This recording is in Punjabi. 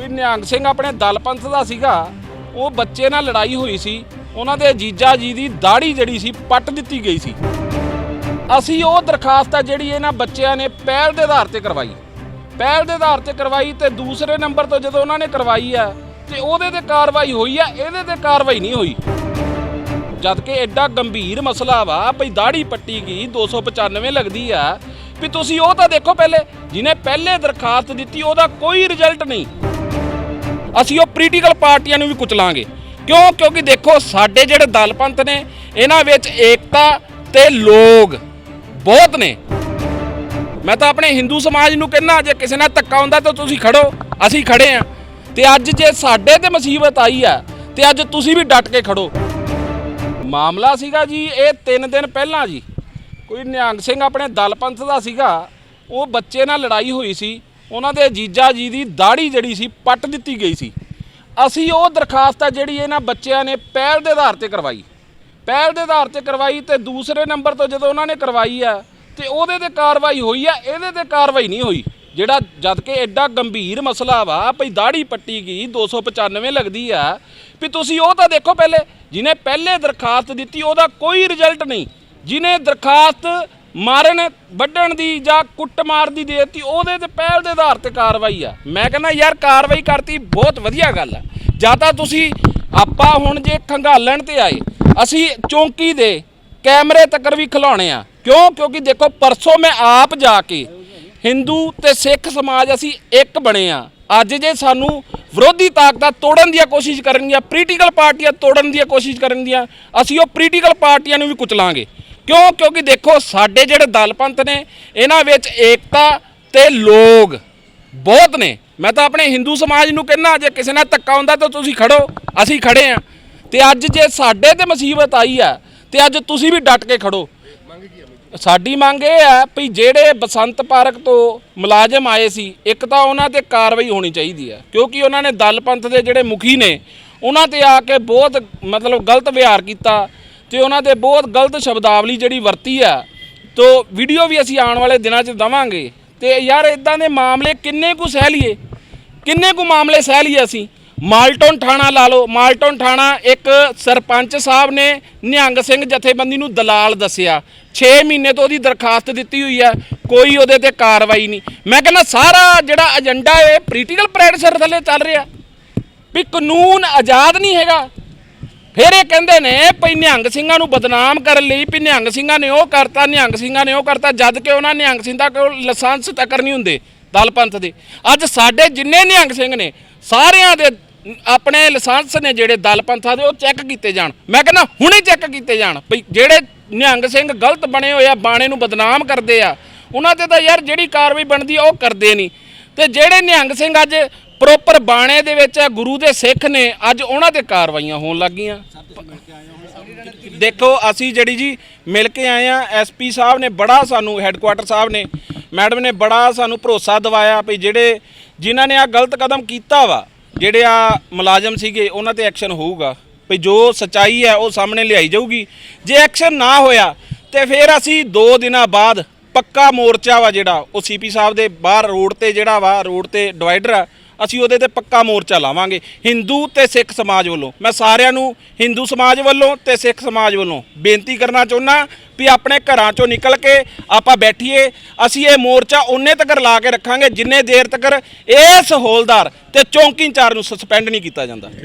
ਕੋਈ ਨਿਹੰਗ ਸਿੰਘ ਆਪਣੇ ਦਲ ਪੰਥ ਦਾ ਸੀਗਾ, ਉਹ ਬੱਚੇ ਨਾਲ ਲੜਾਈ ਹੋਈ ਸੀ, ਉਹਨਾਂ ਦੇ ਜੀਜਾ ਜੀ ਦੀ ਦਾੜੀ ਜਿਹੜੀ ਸੀ, ਪੱਟ ਦਿੱਤੀ ਗਈ ਸੀ। ਅਸੀਂ ਉਹ ਦਰਖਾਸਤ ਆ ਜਿਹੜੀ ਇਹਨਾਂ ਬੱਚਿਆਂ ਨੇ ਪਹਿਲ ਦੇ ਆਧਾਰ ਤੇ ਕਰਵਾਈ। ਪਹਿਲ ਦੇ ਆਧਾਰ ਤੇ ਕਰਵਾਈ ਤੇ ਦੂਸਰੇ ਨੰਬਰ ਤੋਂ ਜਦੋਂ ਉਹਨਾਂ ਨੇ ਕਰਵਾਈ ਆ, ਤੇ ਉਹਦੇ ਤੇ ਕਾਰਵਾਈ ਹੋਈ ਆ, ਇਹਦੇ ਤੇ ਕਾਰਵਾਈ ਨਹੀਂ ਹੋਈ। ਜਦ ਕਿ ਐਡਾ ਗੰਭੀਰ ਮਸਲਾ ਵਾ, ਭਈ ਦਾੜੀ ਪੱਟੀ ਗਈ 295 ਲੱਗਦੀ ਆ, ਵੀ ਤੁਸੀਂ ਉਹ ਤਾਂ ਦੇਖੋ ਪਹਿਲੇ ਜਿਹਨੇ ਪਹਿਲੇ ਦਰਖਾਸਤ ਦਿੱਤੀ ਉਹਦਾ ਕੋਈ ਰਿਜ਼ਲਟ ਨਹੀਂ। ਅਸੀਂ ਉਹ ਪੋਲੀਟੀਕਲ ਪਾਰਟੀਆਂ ਨੂੰ ਵੀ ਕੁਚਲਾਂਗੇ ਕਿਉਂ? ਕਿਉਂਕਿ ਦੇਖੋ, ਸਾਡੇ ਜਿਹੜੇ ਦਲ ਪੰਥ ਨੇ, ਇਹਨਾਂ ਵਿੱਚ ਏਕਤਾ ਤੇ ਲੋਕ ਬਹੁਤ ਨੇ। ਮੈਂ ਤਾਂ ਆਪਣੇ ਹਿੰਦੂ ਸਮਾਜ ਨੂੰ ਕਹਿੰਦਾ, ਜੇ ਕਿਸੇ ਨਾਲ ਧੱਕਾ ਹੁੰਦਾ ਤਾਂ ਤੁਸੀਂ ਖੜੋ, ਅਸੀਂ ਖੜੇ ਆ। ਤੇ ਅੱਜ ਜੇ ਸਾਡੇ ਤੇ ਮੁਸੀਬਤ ਆਈ ਆ, ਤੇ ਅੱਜ ਤੁਸੀਂ ਵੀ ਡਟ ਕੇ ਖੜੋ। ਮਾਮਲਾ ਸੀਗਾ ਜੀ, ਇਹ 3 ਦਿਨ ਪਹਿਲਾਂ ਜੀ। ਕੋਈ ਨਿਹੰਗ ਸਿੰਘ ਆਪਣੇ ਦਲ ਪੰਥ ਦਾ ਸੀਗਾ, ਉਹ ਬੱਚੇ ਨਾਲ ਲੜਾਈ ਹੋਈ ਸੀ। ਉਹਨਾਂ ਦੇ ਜੀਜਾ ਜੀ ਦੀ ਦਾੜੀ ਜਿਹੜੀ ਸੀ, ਪੱਟ ਦਿੱਤੀ ਗਈ ਸੀ। ਅਸੀਂ ਉਹ ਦਰਖਾਸਤ ਆ ਜਿਹੜੀ ਇਹਨਾਂ ਬੱਚਿਆਂ ਨੇ ਪਹਿਲ ਦੇ ਆਧਾਰ ਤੇ ਕਰਵਾਈ। ਪਹਿਲ ਦੇ ਆਧਾਰ ਤੇ ਕਰਵਾਈ ਤੇ ਦੂਸਰੇ ਨੰਬਰ ਤੋਂ ਜਦੋਂ ਉਹਨਾਂ ਨੇ ਕਰਵਾਈ ਆ, ਤੇ ਉਹਦੇ ਤੇ ਕਾਰਵਾਈ ਹੋਈ ਆ, ਇਹਦੇ ਤੇ ਕਾਰਵਾਈ ਨਹੀਂ ਹੋਈ। ਜਿਹੜਾ ਜਦ ਕਿ ਐਡਾ ਗੰਭੀਰ ਮਸਲਾ ਵਾ, ਭਈ ਦਾੜੀ ਪੱਟੀ ਗਈ 295 ਲੱਗਦੀ ਆ, ਵੀ ਤੁਸੀਂ ਉਹ ਤਾਂ ਦੇਖੋ ਪਹਿਲੇ, ਜਿਹਨੇ ਪਹਿਲੇ ਦਰਖਾਸਤ ਦਿੱਤੀ ਉਹਦਾ ਕੋਈ ਰਿਜ਼ਲਟ ਨਹੀਂ। ਜਿਹਨੇ ਦਰਖਾਸਤ ਮਾਰਨ, ਵੱਢਣ ਦੀ ਜਾਂ ਕੁੱਟਮਾਰ ਦੀ ਦੇਤੀ, ਉਹਦੇ ਤੇ ਪਹਿਲ ਦੇ ਆਧਾਰ ਤੇ ਕਾਰਵਾਈ ਆ। ਮੈਂ ਕਹਿੰਦਾ, ਯਾਰ ਕਾਰਵਾਈ ਕਰਤੀ, ਬਹੁਤ ਵਧੀਆ ਗੱਲ ਆ। ਜਾਂ ਤਾਂ ਤੁਸੀਂ ਆਪਾਂ ਹੁਣ ਜੇ ਖੰਗਾਲਣ ਤੇ ਆਏ, ਅਸੀਂ ਚੌਂਕੀ ਦੇ ਕੈਮਰੇ ਤੱਕ ਵੀ ਖਿਲਾਉਣੇ ਆ। ਕਿਉਂ? ਕਿਉਂਕਿ ਦੇਖੋ, ਪਰਸੋਂ ਮੈਂ ਆਪ ਜਾ ਕੇ ਹਿੰਦੂ ਤੇ ਸਿੱਖ ਸਮਾਜ ਅਸੀਂ ਇੱਕ ਬਣੇ ਆ। ਅੱਜ ਜੇ ਸਾਨੂੰ ਵਿਰੋਧੀ ਤਾਕਤਾਂ ਤੋੜਨ ਦੀਆਂ ਕੋਸ਼ਿਸ਼ ਕਰਨਗੀਆਂ ਪੋਲੀਟੀਕਲ ਪਾਰਟੀਆਂ ਤੋੜਨ ਦੀਆਂ ਕੋਸ਼ਿਸ਼ ਕਰਨਗੀਆਂ, ਅਸੀਂ ਉਹ ਪੋਲੀਟੀਕਲ ਪਾਰਟੀਆਂ ਨੂੰ ਵੀ ਕੁਚਲਾਂਗੇ। ਕਿਉਂ? ਕਿਉਂਕਿ ਦੇਖੋ, ਸਾਡੇ ਜਿਹੜੇ ਦਲ ਪੰਥ ਨੇ, ਇਹਨਾਂ ਵਿੱਚ ਏਕਤਾ ਤੇ ਲੋਗ ਬਹੁਤ ਨੇ। ਮੈਂ ਤਾਂ ਆਪਣੇ ਹਿੰਦੂ ਸਮਾਜ ਨੂੰ ਕਹਿੰਦਾ, ਜੇ ਕਿਸੇ ਨਾਲ ਧੱਕਾ ਹੁੰਦਾ ਤਾਂ ਤੁਸੀਂ ਖੜੋ, ਅਸੀਂ ਖੜੇ ਆ। ਤੇ ਅੱਜ ਜੇ ਸਾਡੇ ਤੇ ਮੁਸੀਬਤ ਆਈ ਆ, ਤੇ ਅੱਜ ਤੁਸੀਂ ਵੀ ਡਟ ਕੇ ਖੜੋ। ਸਾਡੀ ਮੰਗ ਇਹ ਹੈ ਵੀ ਜਿਹੜੇ ਬਸੰਤ ਪਾਰਕ ਤੋਂ ਮੁਲਾਜ਼ਮ ਆਏ ਸੀ, ਇੱਕ ਤਾਂ ਉਹਨਾਂ ਤੇ ਕਾਰਵਾਈ ਹੋਣੀ ਚਾਹੀਦੀ ਹੈ ਕਿਉਂਕਿ ਉਹਨਾਂ ਨੇ ਦਲ ਪੰਥ ਦੇ ਜਿਹੜੇ ਮੁਖੀ ਨੇ, ਉਹਨਾਂ ਤੇ ਆ ਕੇ ਬਹੁਤ ਮਤਲਬ ਗਲਤ ਵਿਹਾਰ ਕੀਤਾ। ਤੇ ਉਹਨਾਂ ਤੇ ਬਹੁਤ ਗਲਤ ਸ਼ਬਦਾਵਲੀ ਜਿਹੜੀ ਵਰਤੀ ਆ, ਤੋ ਵੀਡੀਓ ਵੀ ਅਸੀਂ ਆਉਣ ਵਾਲੇ ਦਿਨਾਂ 'ਚ ਦਵਾਂਗੇ। ਤੇ ਯਾਰ ਇਦਾਂ ਦੇ ਮਾਮਲੇ ਕਿੰਨੇ ਕੁ ਸਹਿ ਲਈਏ? ਕਿੰਨੇ ਕੁ ਮਾਮਲੇ ਸਹਿ ਲਈਏ ਅਸੀਂ? ਮਾਲਟਨ ਥਾਣਾ ਲਾ ਲਓ। ਮਾਲਟਨ ਥਾਣਾ ਇੱਕ ਸਰਪੰਚ ਸਾਹਿਬ ਨੇ ਨਿਹੰਗ ਸਿੰਘ ਜਥੇਬੰਦੀ ਨੂੰ ਦਲਾਲ ਦੱਸਿਆ। 6 ਮਹੀਨੇ ਤੋਂ ਉਹਦੀ ਦਰਖਾਸਤ ਦਿੱਤੀ ਹੋਈ ਹੈ ਕੋਈ ਉਹਦੇ ਤੇ ਕਾਰਵਾਈ ਨਹੀਂ। ਮੈਂ ਕਹਿੰਦਾ ਸਾਰਾ ਜਿਹੜਾ ਏਜੰਡਾ ਇਹ ਪੋਲੀਟੀਕਲ ਪ੍ਰੈਸ਼ਰ ਥੱਲੇ ਚੱਲ ਰਿਹਾ। ਵੀ ਕਾਨੂੰਨ ਆਜ਼ਾਦ ਨਹੀਂ ਹੈਗਾ। ਫਿਰ ਇਹ ਕਹਿੰਦੇ ਨੇ ਭਈ ਨਿਹੰਗ ਸਿੰਘਾਂ ਨੂੰ ਬਦਨਾਮ ਕਰਨ ਲਈ ਵੀ ਨਿਹੰਗ ਸਿੰਘਾਂ ਨੇ ਉਹ ਕਰਤਾ, ਨਿਹੰਗ ਸਿੰਘਾਂ ਨੇ ਉਹ ਕਰਤਾ, ਜਦ ਕਿ ਉਹਨਾਂ ਨਿਹੰਗ ਸਿੰਘਾਂ ਕੋਲ ਲਾਇਸੈਂਸ ਤੱਕ ਨਹੀਂ ਹੁੰਦੇ ਦਲ ਪੰਥ ਦੇ। ਅੱਜ ਸਾਡੇ ਜਿੰਨੇ ਨਿਹੰਗ ਸਿੰਘ ਨੇ, ਸਾਰਿਆਂ ਦੇ ਆਪਣੇ ਲਾਇਸੈਂਸ ਨੇ ਜਿਹੜੇ ਦਲ ਪੰਥਾਂ ਦੇ, ਉਹ ਚੈੱਕ ਕੀਤੇ ਜਾਣ। ਮੈਂ ਕਹਿੰਦਾ ਹੁਣੇ ਚੈੱਕ ਕੀਤੇ ਜਾਣ ਭਈ ਜਿਹੜੇ ਨਿਹੰਗ ਸਿੰਘ ਗਲਤ ਬਣੇ ਹੋਏ ਆ, ਬਾਣੇ ਨੂੰ ਬਦਨਾਮ ਕਰਦੇ ਆ, ਉਹਨਾਂ ਤੇ ਤਾਂ ਯਾਰ ਜਿਹੜੀ ਕਾਰਵਾਈ ਬਣਦੀ ਆ, ਉਹ ਕਰਦੇ ਨਹੀਂ। ਤੇ ਜਿਹੜੇ ਨਿਹੰਗ ਸਿੰਘ ਅੱਜ ਪ੍ਰੋਪਰ ਬਾਣੇ ਦੇ ਵਿੱਚ ਗੁਰੂ ਦੇ ਸਿੱਖ ਨੇ ਅੱਜ ਉਹਨਾਂ ਤੇ ਕਾਰਵਾਈਆਂ ਹੋਣ ਲੱਗੀਆਂ। ਦੇਖੋ, ਅਸੀਂ ਜਿਹੜੀ ਜੀ ਮਿਲ ਕੇ ਆਏ ਆ ਐਸਪੀ ਸਾਹਿਬ ਨੇ ਬੜਾ ਸਾਨੂੰ, ਹੈੱਡਕੁਆਟਰ ਸਾਹਿਬ ਨੇ, ਮੈਡਮ ਨੇ ਬੜਾ ਸਾਨੂੰ ਭਰੋਸਾ ਦਿਵਾਇਆ ਵੀ ਜਿਹੜੇ ਜਿਨ੍ਹਾਂ ਨੇ ਆ ਗਲਤ ਕਦਮ ਕੀਤਾ ਵਾ, ਜਿਹੜੇ ਆ ਮੁਲਾਜ਼ਮ ਸੀਗੇ, ਉਹਨਾਂ ਤੇ ਐਕਸ਼ਨ ਹੋਊਗਾ। ਵੀ ਜੋ ਸਚਾਈ ਹੈ, ਉਹ ਸਾਹਮਣੇ ਲਿਆਈ ਜਾਊਗੀ। ਜੇ ਐਕਸ਼ਨ ਨਾ ਹੋਇਆ, ਤੇ ਫਿਰ ਅਸੀਂ 2 ਦਿਨਾਂ ਬਾਅਦ ਪੱਕਾ ਮੋਰਚਾ ਵਾ ਜਿਹੜਾ, ਉਹ ਸੀਪੀ ਸਾਹਿਬ ਦੇ ਬਾਹਰ ਰੋਡ ਤੇ ਜਿਹੜਾ ਵਾ, ਰੋਡ ਤੇ ਡਿਵਾਈਡਰ ਆ ਅਸੀਂ ਉਹਦੇ ਤੇ ਪੱਕਾ ਮੋਰਚਾ ਲਾਵਾਂਗੇ। ਹਿੰਦੂ ਤੇ ਸਿੱਖ ਸਮਾਜ ਵੱਲੋਂ। ਮੈਂ ਸਾਰਿਆਂ ਨੂੰ ਹਿੰਦੂ ਸਮਾਜ ਵੱਲੋਂ ਤੇ ਸਿੱਖ ਸਮਾਜ ਵੱਲੋਂ ਬੇਨਤੀ ਕਰਨਾ ਚਾਹੁੰਦਾ ਵੀ ਆਪਣੇ ਘਰਾਂ ਚੋਂ ਨਿਕਲ ਕੇ ਆਪਾਂ ਬੈਠੀਏ। ਅਸੀਂ ਇਹ ਮੋਰਚਾ ਉਹਨੇ ਤੱਕ ਲਾ ਕੇ ਰੱਖਾਂਗੇ ਜਿੰਨੇ ਦੇਰ ਤੱਕ ਇਸ ਹੌਲਦਾਰ ਤੇ ਚੌਂਕੀ ਇੰਚਾਰਜ ਨੂੰ ਸਸਪੈਂਡ ਨਹੀਂ ਕੀਤਾ ਜਾਂਦਾ।